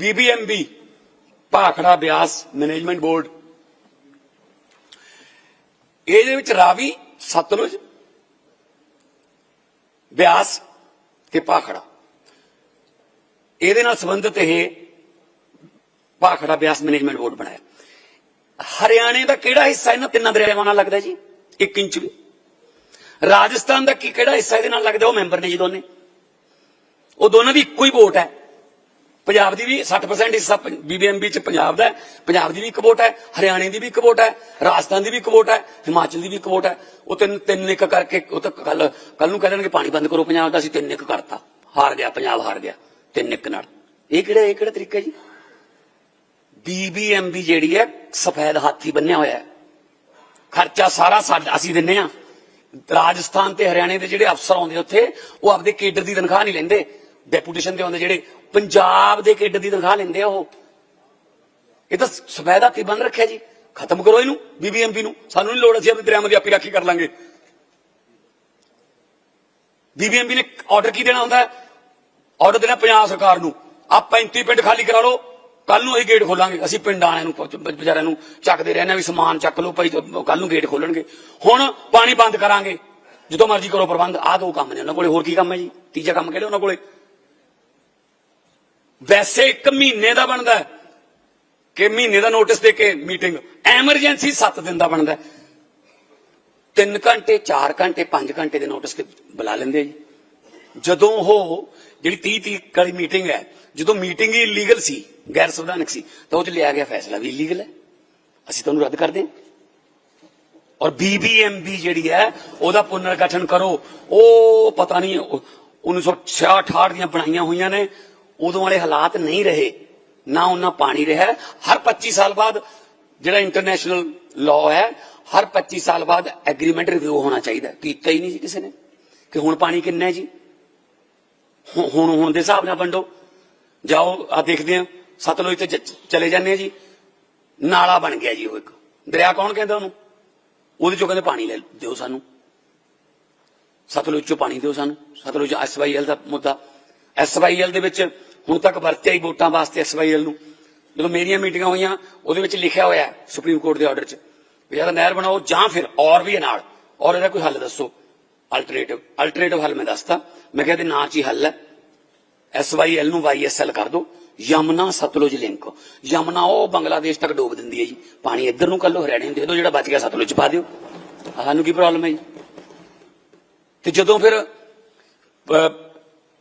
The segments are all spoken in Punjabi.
BBMB, Bhakra Beas management board. ਇਹਦੇ ਵਿੱਚ ਰਾਵੀ, ਸਤਲੁਜ, ਬਿਆਸ ਤੇ ਭਾਖੜਾ। ਇਹਦੇ ਨਾਲ ਸੰਬੰਧਿਤ ਇਹ ਭਾਖੜਾ ਬਿਆਸ ਮੈਨੇਜਮੈਂਟ ਬੋਰਡ ਬਣਾਇਆ। ਹਰਿਆਣੇ ਦਾ ਕਿਹੜਾ ਹਿੱਸਾ ਇਹਨਾਂ ਤਿੰਨਾਂ ਦਰਿਆਵਾਂ ਨਾਲ ਲੱਗਦਾ ਜੀ? 1 ਇੰਚ ਵੀ। ਰਾਜਸਥਾਨ ਦਾ ਕੀ ਕਿਹੜਾ ਹਿੱਸਾ ਇਹਦੇ ਨਾਲ ਲੱਗਦਾ? ਉਹ ਮੈਂਬਰ ਨੇ ਜੀ ਦੋਨੇ। ਉਹ ਦੋਨਾਂ ਦੀ ਇੱਕੋ ਹੀ ਵੋਟ ਹੈ। ਪੰਜਾਬ ਦੀ ਵੀ 60% ਹਿੱਸਾ ਬੀਬੀਐਮਬੀ ਚ ਪੰਜਾਬ ਦਾ ਪੰਜਾਬ ਦੀ ਵੀ ਇੱਕ ਵੋਟ ਹੈ, ਹਰਿਆਣੇ ਦੀ ਵੀ ਇੱਕ ਵੋਟ ਹੈ, ਰਾਜਸਥਾਨ ਦੀ ਵੀ ਇੱਕ ਵੋਟ ਹੈ, ਹਿਮਾਚਲ ਦੀ ਵੀ ਇੱਕ ਵੋਟ ਹੈ। ਉਹ ਤਿੰਨ ਤਿੰਨ ਇੱਕ ਕਰਕੇ, ਉਹ ਤਾਂ ਕੱਲ ਕੱਲ ਨੂੰ ਕਹਿ ਦੇਣਗੇ ਪਾਣੀ ਬੰਦ ਕਰੋ ਪੰਜਾਬ ਦਾ, ਅਸੀਂ ਤਿੰਨ ਇੱਕ ਕਰਤਾ। ਹਾਰ ਗਿਆ, ਪੰਜਾਬ ਹਾਰ ਗਿਆ, ਤਿੰਨ ਇੱਕ ਨਾਲ। ਇਹ ਕਿਹੜਾ ਇਹ ਕਿਹੜਾ ਤਰੀਕਾ ਜੀ? ਬੀਬੀਐਮਬੀ ਜਿਹੜੀ ਹੈ, ਸਫੈਦ ਹਾਥੀ ਬੰਨਿਆ ਹੋਇਆ ਹੈ। ਖਰਚਾ ਸਾਰਾ ਸਾਡਾ, ਅਸੀਂ ਦਿੰਨੇ ਆ। ਰਾਜਸਥਾਨ ਤੇ ਹਰਿਆਣੇ ਦੇ ਜਿਹੜੇ ਅਫਸਰ ਆਉਂਦੇ ਉੱਥੇ, ਉਹ ਆਪਦੇ ਕੇਡਰ ਦੀ ਤਨਖਾਹ ਨਹੀਂ ਲੈਂਦੇ। ਡੈਪੂਟੇਸ਼ਨ ਤੇ ਆਉਂਦੇ ਜਿਹੜੇ ਪੰਜਾਬ ਦੇ ਕੇਡਰ ਦੀ ਤਨਖਾਹ ਲੈਂਦੇ ਆ ਉਹ। ਇਹ ਤਾਂ ਸਫੈਦ ਹਾਥੀ ਬੰਨ ਰੱਖਿਆ ਜੀ। ਖਤਮ ਕਰੋ ਇਹਨੂੰ ਬੀਬੀਐਮਬੀ ਨੂੰ। ਸਾਨੂੰ ਨਹੀਂ ਲੋੜ, ਅਸੀਂ ਆਪਣੇ ਦਰਿਆਵਾਂ ਦੀ ਆਪੀ ਰਾਖੀ ਕਰ ਲਾਂਗੇ। ਬੀਬੀਐਮਬੀ ਨੇ ਆਰਡਰ ਕੀ ਦੇਣਾ ਹੁੰਦਾ? ਆਰਡਰ ਦੇਣਾ ਪੰਜਾਬ ਸਰਕਾਰ ਨੂੰ। ਆ 35 ਪਿੰਡ ਖਾਲੀ ਕਰਾ ਲਓ ਕੱਲ ਨੂੰ ਇਹ ਗੇਟ ਖੋਲਾਂਗੇ। ਅਸੀਂ ਪਿੰਡ ਆਣਿਆਂ ਨੂੰ ਪ- ਵਿਚਾਰਿਆਂ ਨੂੰ ਚੱਕਦੇ ਰਹਿੰਦੇ ਹਾਂ ਵੀ ਸਮਾਨ ਚੱਕ ਲਓ ਭਾਈ ਕੱਲ ਨੂੰ ਗੇਟ ਖੋਲਣਗੇ। ਹੁਣ ਪਾਣੀ ਬੰਦ ਕਰਾਂਗੇ। ਜਦੋਂ ਮਰਜ਼ੀ ਕਰੋ ਪ੍ਰਬੰਧ। ਆਹ ਦੋ ਕੰਮ ਨੇ ਉਹਨਾਂ ਕੋਲੇ। ਹੋਰ ਕੀ ਕੰਮ ਹੈ ਜੀ? ਤੀਜਾ ਕੰਮ ਕਿਹੜਾ ਉਹਨਾਂ ਕੋਲੇ? ਵੈਸੇ ਇੱਕ ਮਹੀਨੇ ਦਾ ਬਣਦਾ ਕਿ ਮਹੀਨੇ ਦਾ ਨੋਟਿਸ ਦੇ ਕੇ ਮੀਟਿੰਗ, ਐਮਰਜੈਂਸੀ 7 ਦਿਨ ਦਾ ਬਣਦਾ 3 ਘੰਟੇ 4 ਘੰਟੇ 5 ਘੰਟੇ ਦੇ ਨੋਟਿਸ ਤੇ ਬੁਲਾ ਲੈਂਦੇ ਜੀ। ਜਦੋਂ ਉਹ ਜਿਹੜੀ 30 30 ਵਾਲੀ ਮੀਟਿੰਗ ਹੈ, ਜਦੋਂ ਮੀਟਿੰਗ ਹੀ ਇਲੀਗਲ ਸੀ, ਗੈਰ ਸੰਵਿਧਾਨਕ ਸੀ, ਤਾਂ ਉਹ ਚ ਲਿਆ ਗਿਆ ਫੈਸਲਾ ਵੀ ਇਲੀਗਲ ਹੈ। ਅਸੀਂ ਤੁਹਾਨੂੰ ਰੱਦ ਕਰਦੇ ਹਾਂ। ਔਰ ਬੀਬੀਐਮਬੀ ਜਿਹੜੀ ਹੈ, ਉਹਦਾ ਪੁਨਰਗਠਨ ਕਰੋ। ਉਹ ਪਤਾ ਨਹੀਂ, ਉਹ 1966 ਦੀਆਂ ਬਣਾਈਆਂ ਹੋਈਆਂ ਨੇ। ਉਦੋਂ ਵਾਲੇ ਹਾਲਾਤ ਨਹੀਂ ਰਹੇ, ਨਾ ਉਹਨਾਂ ਪਾਣੀ ਰਿਹਾ। ਹਰ 25 ਸਾਲ ਬਾਅਦ ਜਿਹੜਾ ਇੰਟਰਨੈਸ਼ਨਲ ਲਾਅ ਹੈ, ਹਰ 25 ਸਾਲ ਬਾਅਦ ਐਗਰੀਮੈਂਟ ਰਿਵਿਊ ਹੋਣਾ ਚਾਹੀਦਾ ਕੀਤਾ ਹੀ ਨਹੀਂ ਜੀ ਕਿਸੇ ਨੇ। ਕਿ ਹੁਣ ਪਾਣੀ ਕਿੰਨਾ ਹੈ ਜੀ? ਹੁਣ ਹੁਣ ਦੇ ਹਿਸਾਬ ਨਾਲ ਵੰਡੋ। ਜਾਓ ਆ ਦੇਖਦੇ ਆ ਸਤਲੁਜ ਤੇ ਚਲੇ ਜਾਂਦੇ ਆ ਜੀ। ਨਾਲਾ ਬਣ ਗਿਆ ਜੀ ਉਹ ਇੱਕ। ਦਰਿਆ ਕੌਣ ਕਹਿੰਦਾ ਉਹਨੂੰ? ਉਹਦੇ ਚੋਂ ਕਹਿੰਦੇ ਪਾਣੀ ਲੈ ਦਿਓ ਸਾਨੂੰ। ਸਤਲੁਜ ਚੋਂ ਪਾਣੀ ਦਿਓ ਸਾਨੂੰ। ਸਤਲੁਜ ਐਸਵਾਈਐਲ ਦਾ ਮੁੱਦਾ। ਐਸਵਾਈਐਲ ਦੇ ਵਿੱਚ ਹੁਣ ਤੱਕ ਵਰਤਿਆ ਹੀ ਵੋਟਾਂ ਵਾਸਤੇ ਐਸਵਾਈਐਲ ਨੂੰ। ਜਦੋਂ ਮੇਰੀਆਂ ਮੀਟਿੰਗਾਂ ਹੋਈਆਂ, ਉਹਦੇ ਵਿੱਚ ਲਿਖਿਆ ਹੋਇਆ ਸੁਪਰੀਮ ਕੋਰਟ ਦੇ ਆਰਡਰ 'ਚ ਵੀ ਜਾਂ ਨਹਿਰ ਬਣਾਓ ਜਾਂ ਫਿਰ ਔਰ ਵੀ ਇਹ ਨਾਲ ਔਰ ਇਹਦਾ ਕੋਈ ਹੱਲ ਦੱਸੋ? ਅਲਟਰਨੇਟਿਵ ਅਲਟਰਨੇਟਿਵ ਹੱਲ ਮੈਂ ਦੱਸਤਾ ਮੈਂ ਕਿਹਾ ਤੇ ਨਾਂ 'ਚ ਹੀ ਹੱਲ ਹੈ। ਐਸਵਾਈਐਲ ਨੂੰ ਵਾਈਐਸਐਲ ਕਰ ਦਿਓ ਯਮਨਾ ਸਤਲੁਜ ਲਿੰਕ। ਯਮਨਾ ਉਹ ਬੰਗਲਾਦੇਸ਼ ਤੱਕ ਡੋਬ ਦਿੰਦੀ ਹੈ ਜੀ। ਪਾਣੀ ਇੱਧਰ ਨੂੰ ਕਰ ਹਰਿਆਣੇ ਨੂੰ ਦੇ ਦਿਓ, ਜਿਹੜਾ ਬਚ ਗਿਆ ਸਤਲੁਜ ਪਾ ਦਿਓ। ਸਾਨੂੰ ਕੀ ਪ੍ਰੋਬਲਮ ਹੈ ਜੀ? ਤੇ ਜਦੋਂ ਫਿਰ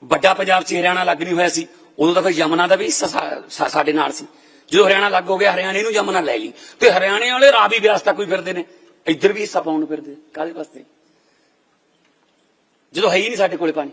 ਵੱਡਾ ਪੰਜਾਬ ਚ ਹਰਿਆਣਾ ਲੱਗ ਨਹੀਂ ਹੋਇਆ ਸੀ ਉਦੋਂ ਤਾਂ ਫਿਰ ਯਮਨਾ ਦਾ ਵੀ ਹਿੱਸਾ ਸਾਡੇ ਨਾਲ ਸੀ। ਜਦੋਂ ਹਰਿਆਣਾ ਲੱਗ ਹੋ ਗਿਆ, ਹਰਿਆਣੇ ਨੂੰ ਯਮਨਾ ਲੈ ਲਈ। ਤੇ ਹਰਿਆਣੇ ਵਾਲੇ ਰਾਵੀ ਬਿਆਸ ਤੱਕ ਵੀ ਫਿਰਦੇ ਨੇ। ਇੱਧਰ ਵੀ ਹਿੱਸਾ ਪਾਉਣ ਨੂੰ ਫਿਰਦੇ ਕਾਹਦੇ ਵਾਸਤੇ? ਜਦੋਂ ਹੈ ਹੀ ਨਹੀਂ ਸਾਡੇ ਕੋਲੇ ਪਾਣੀ।